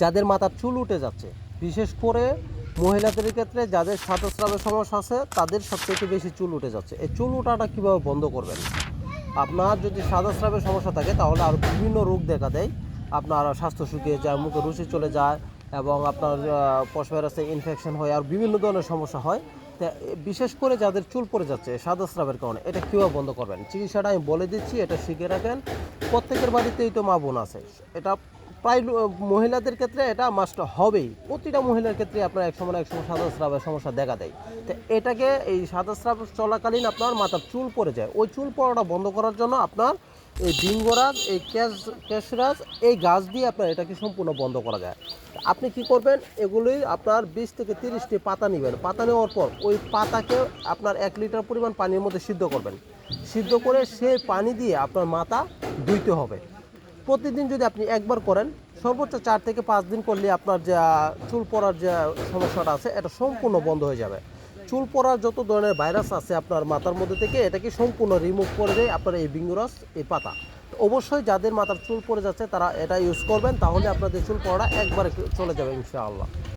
যাদের মাথার চুল উঠে যাচ্ছে। বিশেষ করে মহিলাদের ক্ষেত্রে যাদের সাদস্রাবের সমস্যা আছে, তাদের সবথেকে বেশি চুল উঠে যাচ্ছে। এই চুল ওঠাটা কীভাবে বন্ধ করবেন? আপনার যদি সাদস্রাবের সমস্যা থাকে, তাহলে আর বিভিন্ন রোগ দেখা দেয়। আপনার স্বাস্থ্য শুকিয়ে যায়, মুখে রুচি চলে যায় এবং আপনার পশমেরাসে ইনফেকশন হয় আর বিভিন্ন ধরনের সমস্যা হয়। বিশেষ করে যাদের চুল পড়ে যাচ্ছে সাদস্রাবের কারণে, এটা কীভাবে বন্ধ করবেন? চিকিৎসাটা আমি বলে দিচ্ছি, এটা শিখে রাখেন। প্রত্যেকের বাড়িতেই তো মা বোন আছে। এটা প্রায় মহিলাদের ক্ষেত্রে এটা মাস্ট হবেই। প্রতিটা মহিলার ক্ষেত্রে আপনার এক সময় এক সময় সাদাস্রাবের সমস্যা দেখা দেয়। তো এটাকে এই সাদাস্রাব চলাকালীন আপনার মাথার চুল পড়ে যায়। ওই চুল পড়াটা বন্ধ করার জন্য আপনার এই ডিঙ্গরাজ, এই ক্যাশ, ক্যাশরাজ, এই গাছ দিয়ে আপনার এটাকে সম্পূর্ণ বন্ধ করা যায়। আপনি কি করবেন? এগুলি আপনার বিশ থেকে তিরিশটি পাতা নেবেন। পাতা নেওয়ার পর ওই পাতাকে আপনার এক লিটার পরিমাণ পানির মধ্যে সিদ্ধ করবেন। সিদ্ধ করে সেই পানি দিয়ে আপনার মাথা ধুইতে হবে। প্রতিদিন যদি আপনি একবার করেন, সর্বোচ্চ চার থেকে পাঁচ দিন করলে আপনার যে চুল পড়ার যে, সমস্যাটা আছে, এটা সম্পূর্ণ বন্ধ হয়ে যাবে। চুল পড়ার যত ধরনের ভাইরাস আছে আপনার মাথার মধ্যে থেকে এটাকে সম্পূর্ণ রিমুভ করে দেয় আপনার এই বিঙ্গুরাস, এই পাতা? অবশ্যই যাদের মাথার চুল পড়ে যাচ্ছে, তারা এটা ইউজ করবেন, তাহলে আপনাদের চুল পড়া একবারে চলে যাবে, ইনশাআল্লাহ।